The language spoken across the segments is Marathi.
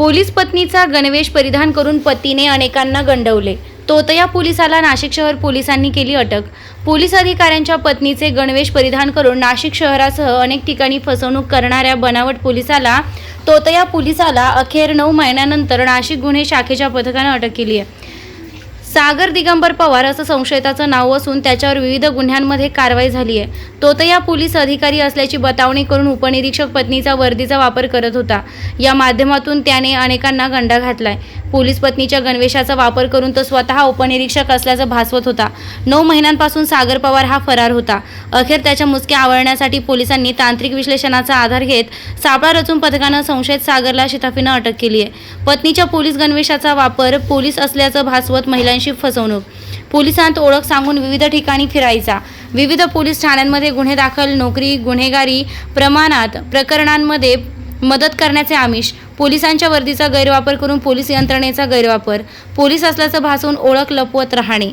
पोलीस पत्नीचा गणवेश परिधान करून पतीने अनेकांना गंडवले. तोतया पोलिसाला नाशिक शहर पोलिसांनी केली अटक. पोलीस अधिकाऱ्यांच्या पत्नीचे गणवेश परिधान करून नाशिक शहरासह अनेक ठिकाणी फसवणूक करणाऱ्या बनावट पोलिसाला तोतया पोलिसाला अखेर नऊ महिन्यानंतर नाशिक गुन्हे शाखेच्या पथकानं अटक केली आहे. सागर दिगंबर पवार असं संशयिताचं नाव असून त्याच्यावर विविध गुन्ह्यांमध्ये कारवाई झाली आहे. तोतया पोलीस अधिकारी असल्याची बतावणी करून उपनिरीक्षक पत्नीचा वर्दीचा वापर करत होता. या माध्यमातून त्याने अनेकांना गंडा घातलाय. पोलीस पत्नीच्या गणवेशाचा वापर करून तो स्वतः उपनिरीक्षक असल्याचं भासवत होता. नऊ महिन्यांपासून सागर पवार हा फरार होता. अखेर त्याच्या मुसक्या आवळण्यासाठी पोलिसांनी तांत्रिक विश्लेषणाचा आधार घेत सापळा रचून पथकानं संशयित सागरला शिताफीनं अटक केली आहे. पत्नीच्या पोलीस गणवेशाचा वापर पोलीस असल्याचं भासवत महिलांशी फसवणूक. पोलिसांत ओळख सांगून विविध ठिकाणी फिरायचा. विविध पोलीस ठाण्यांमध्ये गुन्हे दाखल नोकरी गुन्हेगारी प्रमाणात प्रकरणांमध्ये मदत करण्याचे आमिष. पोलिसांच्या वर्दीचा गैरवापर करून पोलीस यंत्रणेचा गैरवापर. पोलीस असल्याचं भासून ओळख लपवत राहणे.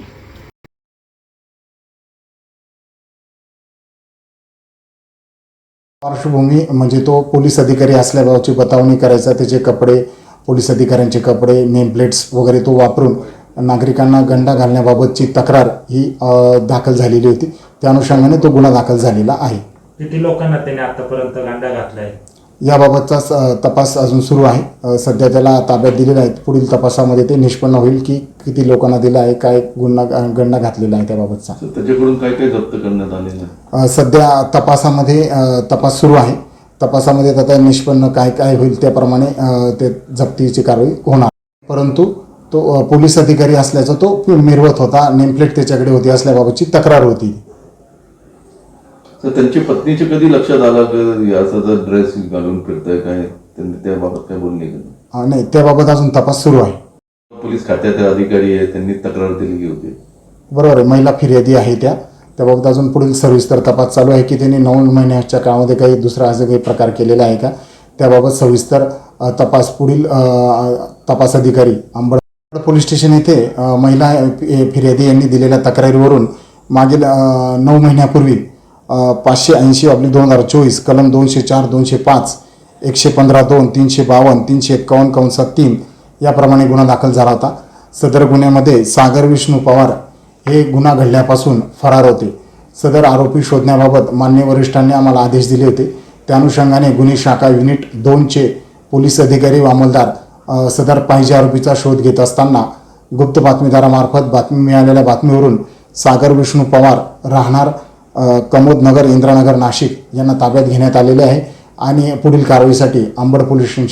पार्श्वभूमी म्हणजे तो पोलीस अधिकारी असल्याबाबतची बतावणी करायचा त्याचे कपडे पोलीस अधिकाऱ्यांचे कपडे नेम प्लेट्स वगैरे तो वापरून नागरिकांना गंडा घालण्याबाबतची तक्रार ही दाखल झालेली होती. त्या अनुषंगाने तो गुन्हा दाखल झालेला आहे. किती लोकांना त्याने आतापर्यंत गांडा घातलाय याबाबतचा स- तपास अजून सुरू आहे. सध्या त्याला ताब्यात दिलेला आहे पुढील तपासामध्ये ते निष्पन्न होईल की किती लोकांना दिला आहे काय गुन्हा गंडा घातलेला आहे त्याबाबतचा. त्याच्याकडून काय काय जप्त करण्यात आलेलं आहे? अ, सध्या तपासामध्ये तपास सुरू आहे. तपासामध्ये आता निष्पन्न काय काय होईल त्याप्रमाणे ते जप्तीची कारवाई होणार. परंतु तो पोलीस अधिकारी असल्याचा तो मिरवत होता. नेमप्लेट त्याच्याकडे होती असल्याबाबतची तक्रार होती. तर त्यांची पत्नीचे कधी लक्षात आलं याचा जर ड्रेस घालून फिरतोय काय? त्यांनी त्याबाबत काय नाही त्याबाबत अजून तपास सुरू आहे. पोलीस खात्याचे अधिकारी आहे त्यांनी तक्रार दिली होती. बरोबर आहे महिला फिर्यादी आहे त्या. त्याबाबत अजून पुढील सविस्तर तपास चालू आहे की त्यांनी नऊ महिन्याच्या काळामध्ये काही दुसरा असं काही प्रकार केलेला आहे का? त्याबाबत सविस्तर तपास पुढील तपास अधिकारी अंबड पोलीस स्टेशन येथे महिला फिर्यादी यांनी दिलेल्या तक्रारीवरून मागील नऊ महिन्यापूर्वी पाचशे ऐंशी आपली दोन हजार चोवीस कलम दोनशे चार दोनशे पाच एकशे पंधरा दोन तीनशे बावन्न तीनशे एक्कावन्न कंसात तीन याप्रमाणे गुन्हा दाखल झाला होता. सदर गुन्ह्यामध्ये सागर विष्णू पवार हे गुन्हा घडल्यापासून फरार होते. सदर आरोपी शोधण्याबाबत मान्य वरिष्ठांनी आम्हाला आदेश दिले होते. त्या अनुषंगाने गुन्हे शाखा युनिट दोनचे पोलीस अधिकारी व अंमलदार सदर पाहिजे आरोपीचा शोध घेत असताना गुप्त बातमीदारामार्फत बातमी मिळालेल्या बातमीवरून सागर विष्णू पवार राहणार कमोदनगर इंद्रानगर नाशिक यांना ताब्यात घेण्यात आलेले आहे आणि पुढील कारवाईसाठी अंबड पोलीस स्टेशन